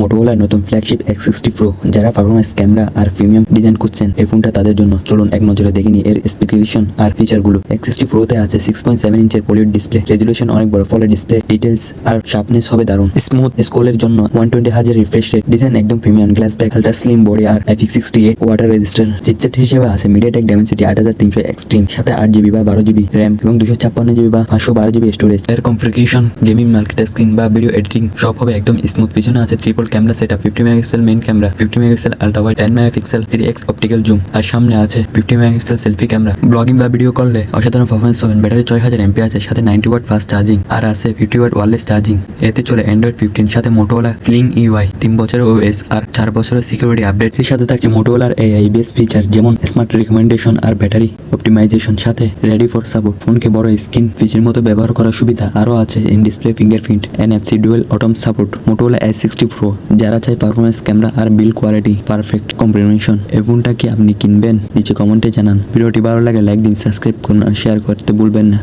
মোটোরোলার নতুন flagship X sixty pro যারা performance camera আর প্রিমিয়াম ডিজাইন খুঁজছেন এই ফোনটা তাদের জন্য। চলুন এক নজরে দেখে নিই এর স্পেসিফিকেশন আর ফিচারগুলো এক্স সিক্সটি প্রোতে আছে সিক্স পয়েন্ট সেভেন ইঞ্চের পলিউড ডিসপ্লে রেজুলেশন অনেক বড় ফলে ডিসপ্লে ডিটেলস আর শার্পনেস হবে দারুণ। স্মুথ স্কোলের জন্য ওয়ান টোয়েন্টি হাজার রিফ্রেশ রেট ডিজাইন একদম premium glass back ultra slim body আর epic sixty eight water resistant chipset হিসেবে আছে মিডিয়াটেক ডাইমেনসিটি আট হাজার তিনশো এক্সট্রিম সাথে আট জিবি বা বারো জিবি র্যাম এবং দুশো ছাপ্পান্ন জিবি বা পাঁচশো বারো জিবি স্টোরেজ এর কনফিগারেশন গেমিং মাল্টিটাস্কিং বা ভিডিও এডিটিং সব হবে একদম স্মুথ পিছনে আছে triple camera setup fifty megapixel main camera fifty megapixel ultra wide ten megapixel three X optical zoom আর সামনে আছে ফিফটি মেগাপিক্সেল সেলফি ক্যামেরা ব্লগিং বা ভিডিও করলে অসাধারণ পারফরমেন্স পাবেন। ব্যাটারি ছয় হাজার এমপি আছে, সাথে নাইনটি ওয়াট ফাস্ট চার্জিং আর আছে ফিফটি ওয়াট ওয়ারলেস চার্জিং এতে চলে অ্যান্ড্রয়েড ফিফটিন সাথে মোটোলা ক্লিং ইউআই তিন বছরের ওএস আর চার বছরের সিকিউরিটি আপডেট এর সাথে থাকছে মোটোলার এআই বেস ফিচার যেমন স্মার্ট রিকমেন্ডেশন আর ব্যাটারি অপটিমাইজেশন সাথে রেডি ফর সাপোর্ট ফোনকে বড় স্ক্রিন ফিচার মতো ব্যবহার করার সুবিধা আরও আছে in display fingerprint NFC dual Atmos support Motorola S sixty pro যারা চাই পারফরমেন্স ক্যামেরা আর বিল কোয়ালিটি পারফেক্ট কম্প্রিমেশন এই ফোনটা কি আপনি কিনবেন? নিচে কমেন্টে জানান। ভিডিওটি ভালো লাগে লাইক দিন সাবস্ক্রাইব করুন আর শেয়ার করতে ভুলবেন না।